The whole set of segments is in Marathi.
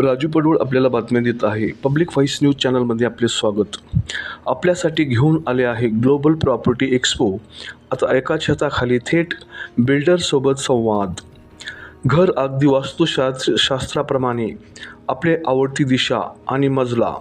राजू पडवळ आपल्याला बातम्या देत आहे. पब्लिक व्हॉइस न्यूज चॅनलमध्ये आपले स्वागत. आपल्यासाठी घेऊन आले आहे ग्लोबल प्रॉपर्टी एक्सपो आता एका छताखाली थेट बिल्डरसोबत संवाद. घर अगदी वास्तुशास्त्र शास्त्राप्रमाणे. आपले आवडती दिशा आणि मजला.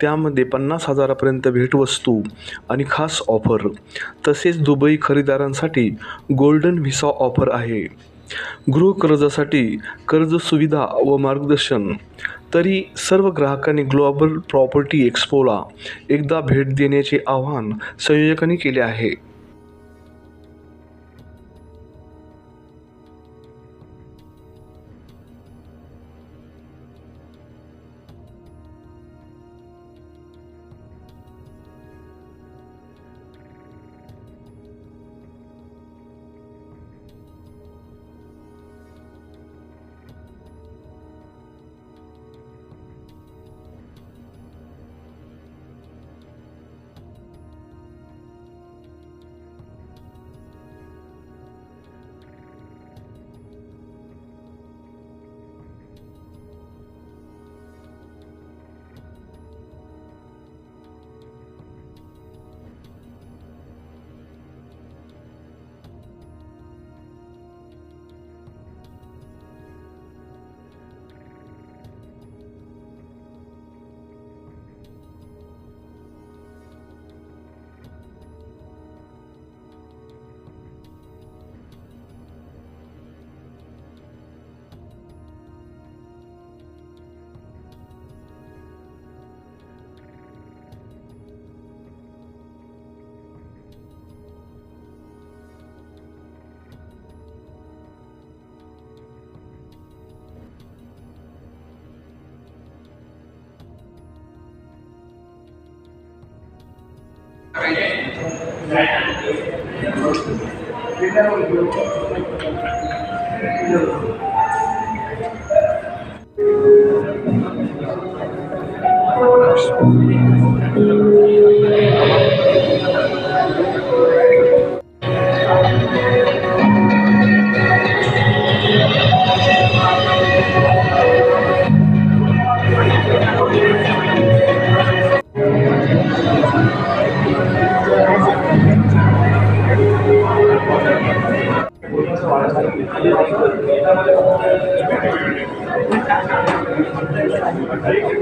त्यामध्ये पन्नास हजारापर्यंत भेटवस्तू आणि खास ऑफर तसेच दुबई खरेदीदारांसाठी गोल्डन व्हिसा ऑफर आहे. गृहकर्जासाठी कर्ज सुविधा व मार्गदर्शन. तरी सर्व ग्राहकांनी ग्लोबल प्रॉपर्टी एक्सपोला. एकदा भेट देण्याचे आवाहन संयोजकांनी केले आहे. Thank you.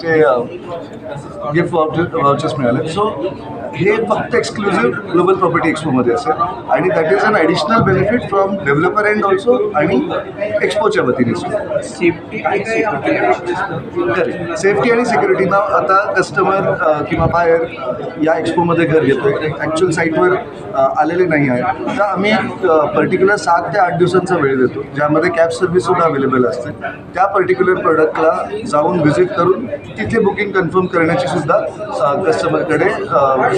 चे गिफ्ट वाउचर वाउचर्स मिळाले. सो हे फक्त एक्सक्लुझिव्ह ग्लोबल प्रॉपर्टी एक्सपोमध्ये असेल. आणि that is an additional benefit from developer and also आणि एक्सपोच्या वतीने. सेफ्टी आणि करेक्ट सेफ्टी आणि सिक्युरिटी ना आता कस्टमर किंवा बाहेर या एक्सपोमध्ये घर घेतो ॲक्च्युअल साईटवर आलेले नाही आहे तर आम्ही पर्टिक्युलर सात ते आठ दिवसांचा वेळ देतो. ज्यामध्ये कॅब सर्व्हिससुद्धा अवेलेबल असते. त्या पर्टिक्युलर प्रोडक्टला जाऊन व्हिजिट करून तिथे बुकिंग कन्फर्म करण्याची सुद्धा कस्टमरकडे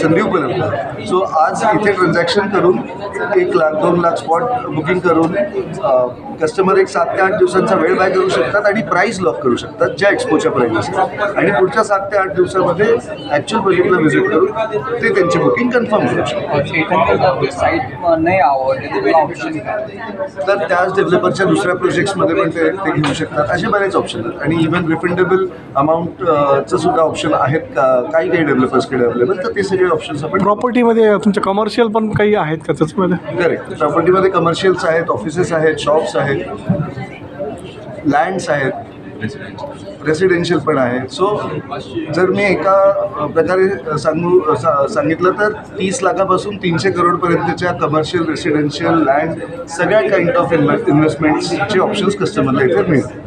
संधी उपलब्ध आहे. सो आज इथे ट्रान्झॅक्शन करून एक लाख दोन लाख स्पॉट बुकिंग करून कस्टमर एक सात ते आठ दिवसांचा वेळ बाय करू शकतात आणि प्राईस लॉक करू शकतात ज्या एक्सपोच्या प्राईस असतात. आणि पुढच्या सात ते आठ दिवसामध्ये ॲक्च्युअल प्रोजेक्टला व्हिजिट करून ते त्यांची बुकिंग कन्फर्म करू शकतात. तर त्याच डेव्हलपरच्या दुसऱ्या प्रोजेक्ट्समध्ये पण ते घेऊ शकतात. असे बरेच ऑप्शन आहेत. आणि इव्हन रिफंडेबल अमाऊंटचं सुद्धा ऑप्शन आहेत का? काही काही डेव्हलपर्सकडे अवेलेबल तर ते सगळे ऑप्शन्स आपण प्रॉपर्टीमध्ये तुमचे कमर्शियल पण काही आहेत का त्याच्यामध्ये? करेक्ट प्रॉपर्टीमध्ये कमर्शियल्स आहेत ऑफिसेस आहेत शॉप्स आहेत लँड्स आहेत. रेसिडेन्शियल पण आहे. सो जर मी एका प्रकारे सांगू सा- सांगितलं तर तीस लाखापासून तीनशे करोडपर्यंतच्या कमर्शियल रेसिडेन्शियल लँड सगळ्या काइंड ऑफ इन्व्हेस्टमेंट्सचे ऑप्शन्स कस्टमरला इथे मिळतील.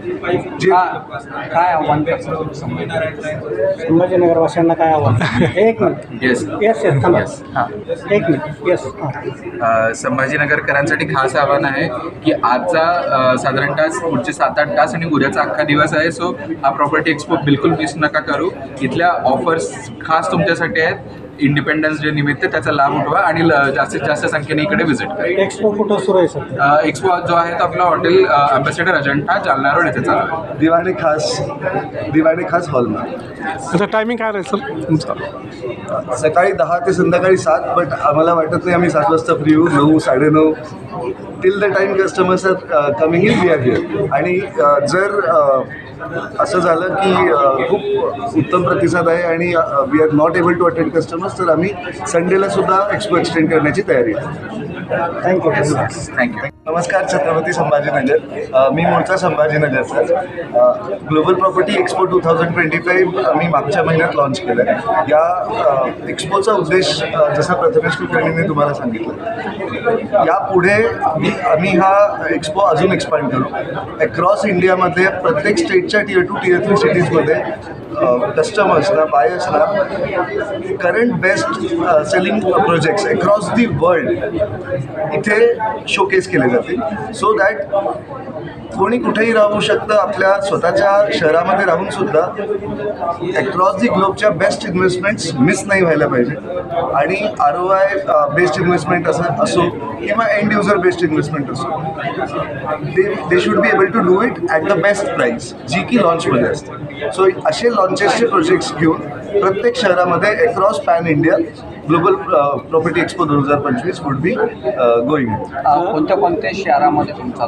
जे काय आव्हान करतात संभाजीनगर वासियांना काय आव्हान? एक मिनिट. येस येस येस हां. एक मिनिट. येस हां. संभाजीनगरकरांसाठी खास आव्हान आहे की आजचा अ, साधारणतः पुढचे सात आठ तास आणि उद्याचा अख्खा दिवस आहे. सो हा प्रॉपर्टी एक्सपो बिलकुल मिस नका करू. इथल्या ऑफर्स खास तुमच्यासाठी आहेत. इंडिपेंडन्स डे निमित्त त्याचा लाभ उठवा आणि ल- जास्तीत जास्त संख्येने इकडे व्हिजिट करा. एक्सपो कुठं सुरू आहे सर एक्सपो जो आहे तो आपला hotel ambassador Ajanta Jalna road येथे चालू आहे. दिवाणे खास दिवाणे खास हॉलमध्ये त्याचं टायमिंग काय राहील सर तुमचा. सकाळी दहा ते संध्याकाळी सात बट आम्हाला वाटत नाही आम्ही सात वाजता फ्री होऊ नऊ साडेनऊ till the time customers are coming in we are here आणि जर असं झालं की खूप उत्तम प्रतिसाद आहे आणि we are not able to attend customers तर आम्ही संडेला सुद्धा एक्सपो एक्सटेंड करण्याची तयारी आहे. थँक्यू थँक्यू नमस्कार छत्रपती संभाजीनगर. मी मूळचा संभाजीनगरचा global property expo two thousand twenty five मी मागच्या महिन्यात लॉन्च केलं आहे या एक्सपोचा उद्देश जसा प्रथमेश कुलकर्णीने तुम्हाला सांगितलं यापुढे मी आम्ही हा एक्सपो अजून एक्सपांड करू. अक्रॉस इंडियामध्ये प्रत्येक स्टेटच्या टीयर टू टियर थ्री सिटीजमध्ये कस्टमर्सना बायर्सना current best selling projects across the world इथे शोकेस केले जातील सो दॅट कोणी कुठेही राहू शकतं आपल्या स्वतःच्या शहरामध्ये राहून सुद्धा अक्रॉस दी ग्लोबच्या बेस्ट इन्व्हेस्टमेंट्स मिस नाही व्हायला पाहिजे. आणि R O I best investment असं असो किंवा एंड युजर बेस्ट इन्व्हेस्टमेंट असो they they should be able to do it at the best price जी की लॉन्चमध्ये असते. सो असे लॉन्चेसचे प्रोजेक्ट्स घेऊन प्रत्येक शहरामध्ये across pan India global property expo दोन हजार पंचवीस वुड बी गोईंग कोणत्या कोणत्या शहरामध्ये तुमचा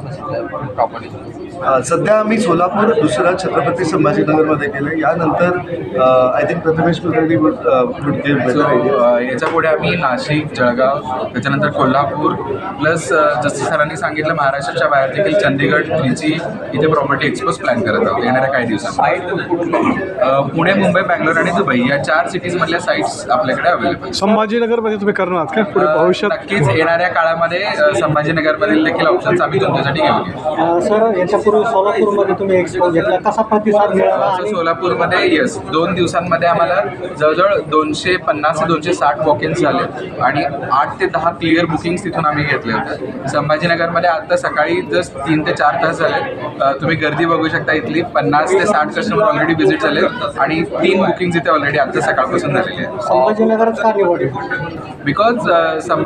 प्रॉपर्टी सध्या आम्ही सोलापूर दुसरा छत्रपती संभाजीनगरमध्ये केलं यानंतर आय थिंक प्रथमेश कुलकर्णी याच्यापुढे आम्ही नाशिक जळगाव त्याच्यानंतर कोल्हापूर प्लस जसं सरांनी सांगितलं महाराष्ट्राच्या बाहेर देखील चंदीगड त्रिची इथे प्रॉपर्टी एक्सपोज प्लॅन करत आहोत येणाऱ्या काही दिवसांत पुणे मुंबई बँगलोर आणि दुबई या चार सिटीजमधल्या साईट्स आपल्याकडे अवेलेबल संभाजीनगरमध्ये तुम्ही करणार आहात का? पुढे भविष्यात? नक्कीच येणाऱ्या काळामध्ये संभाजीनगरमधील देखील ऑप्शन्स आम्ही तुमच्यासाठी घेऊन सर सोलापूरमध्ये तुम्ही एक्सपो घेतला. कसा प्रतिसाद मिळाला असं आणि सोलापूरमध्ये येस दोन दिवसांमध्ये आम्हाला जवळजवळ दोनशे पन्नास ते दोनशे साठ वॉकिन्स झाले. आणि आठ ते दहा क्लिअर बुकिंग्स तिथून आम्ही घेतले होते. संभाजीनगरमध्ये आता सकाळी जस्ट तीन ते चार तास झाले. अ, तुम्ही गर्दी बघू शकता इथली. पन्नास ते साठ कस्टमर ऑलरेडी व्हिजिट झाले. आणि तीन बुकिंग्स इथे ऑलरेडी आता सकाळपासून झालेली आहेत. संभाजीनगरच का निवडले? बिकॉज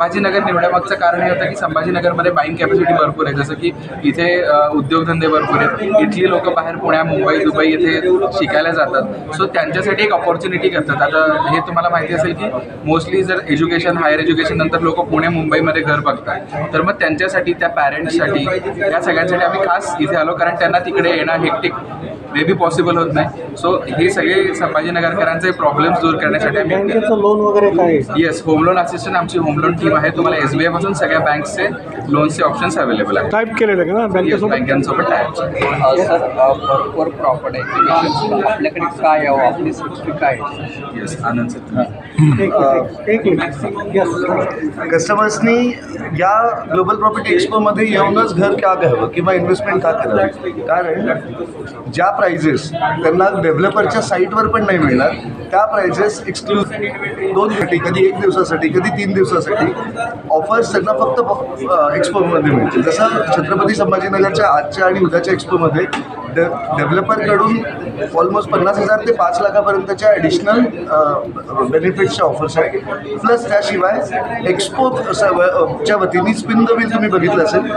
शिवाजीनगर निवडण्यामागचं कारण हे होतं की संभाजीनगरमध्ये बाईंग कॅपॅसिटी भरपूर आहे. जसं की इथे अ, उद्योगधंदे भरपूर आहेत इथली लोक बाहेर पुण्या मुंबई दुबई इथे शिकायला जातात. सो त्यांच्यासाठी एक ऑपॉर्च्युनिटी करतात. आता हे तुम्हाला माहिती असेल की मोस्टली जर एज्युकेशन हायर एज्युकेशन नंतर लोक पुणे मुंबईमध्ये घर बघतात. तर मग त्यांच्यासाठी त्या पॅरेंट्ससाठी या सगळ्यांसाठी आम्ही खास इथे आलो. कारण त्यांना तिकडे येणं हेक्टिक मे बी पॉसिबल होत नाही. सो हे सगळे संभाजीनगरकरांचे प्रॉब्लेम्स दूर करण्यासाठी आम्ही बँकेचं लोन वगैरे काय? येस होम लोन असिस्टंट आमची होम लोन टीम आहे. तुम्हाला एस बी पासून सगळ्या बँक्सचे लोनचे ऑप्शन्स अवेलेबल आहेत. टाईप केलेलं का? बँकेसोबत? बँकांसोबत टायप्स सर अ, भरपूर प्रॉपर्टी आहे आपल्याकडे काय यावं आपली सेफ्टी काय आहे? येस आनंद कस्टमर्सनी या ग्लोबल प्रॉपर्टी एक्सपोमध्ये येऊनच घर का घ्यावं किंवा इन्व्हेस्टमेंट का करावी? कारण ज्या प्राइजेस त्यांना डेव्हलपरच्या साईटवर पण नाही मिळणार त्या प्राइजेस एक्सक्लुझिव्ह दोन साठी कधी एक दिवसासाठी कधी तीन दिवसासाठी ऑफर्स त्यांना फक्त एक्सपोमध्ये मिळतील. जसं छत्रपती संभाजीनगरच्या आजच्या आणि उद्याच्या एक्सपोमध्ये डे डेव्हलपरकडून ऑलमोस्ट पन्नास हजार ते पाच लाखापर्यंतच्या ॲडिशनल बेनिफिट बेनिफिट्सच्या ऑफर्स आहेत प्लस त्याशिवाय एक्सपो च्या वतीने स्पिन द व्हील तुम्ही बघितलं असेल.